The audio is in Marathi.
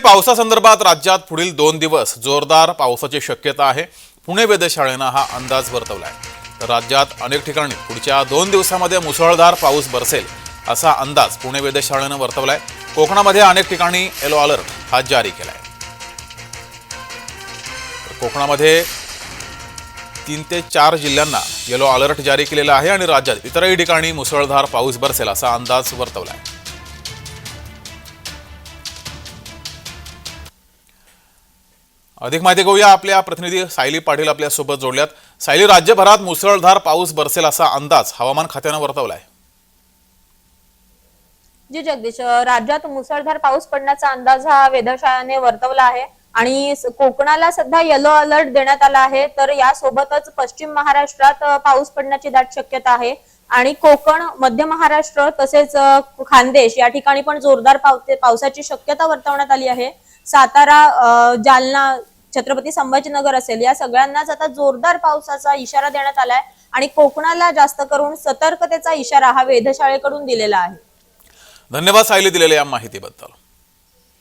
पावसासंदर्भात राज्यात पुढील दोन दिवस जोरदार पावसाची शक्यता आहे. पुणे वेधशाळेनं हा अंदाज वर्तवला तर राज्यात अनेक ठिकाणी पुढच्या दोन दिवसामध्ये मुसळधार पाऊस बरसेल असा अंदाज पुणे वेधशाळेनं वर्तवलाय. कोकणामध्ये अनेक ठिकाणी येलो अलर्ट हा जारी केला आहे कोकणामध्ये तीन ते चार जिल्ह्यांना येलो अलर्ट जारी केलेला आहे आणि राज्यात इतरही ठिकाणी मुसळधार पाऊस बरसेल असा अंदाज वर्तवला आहे अधिक माहिती घेऊया आपल्या प्रतिनिधी सायली पाटील आपल्यासोबत जोडल्यात. सायली राज्यभरात मुसळधार पाऊस बरसेल असा अंदाज हवामान खात्यानं वर्तवलाय. जी जगदीश राज्यात मुसळधार पाऊस पडण्याचा अंदाज हा वेधशाळेने वर्तवला आहे आणि कोकणाला सध्या येलो अलर्ट देण्यात आला आहे. तर यासोबतच पश्चिम महाराष्ट्रात पाऊस पडण्याची दाट शक्यता आहे. आणि कोकण मध्य महाराष्ट्र तसेच खानदेश या ठिकाणी पण जोरदार पावसाची शक्यता वर्तवण्यात आली आहे. सातारा जालना छत्रपती संभाजीनगर असेल या सगळ्यांनाच आता जोरदार पावसाचा इशारा देण्यात आलाय आणि कोकणाला जास्त करून सतर्कतेचा इशारा हा वेधशाळेकडून दिलेला आहे. धन्यवाद सायली दिलेल्या या माहितीबद्दल.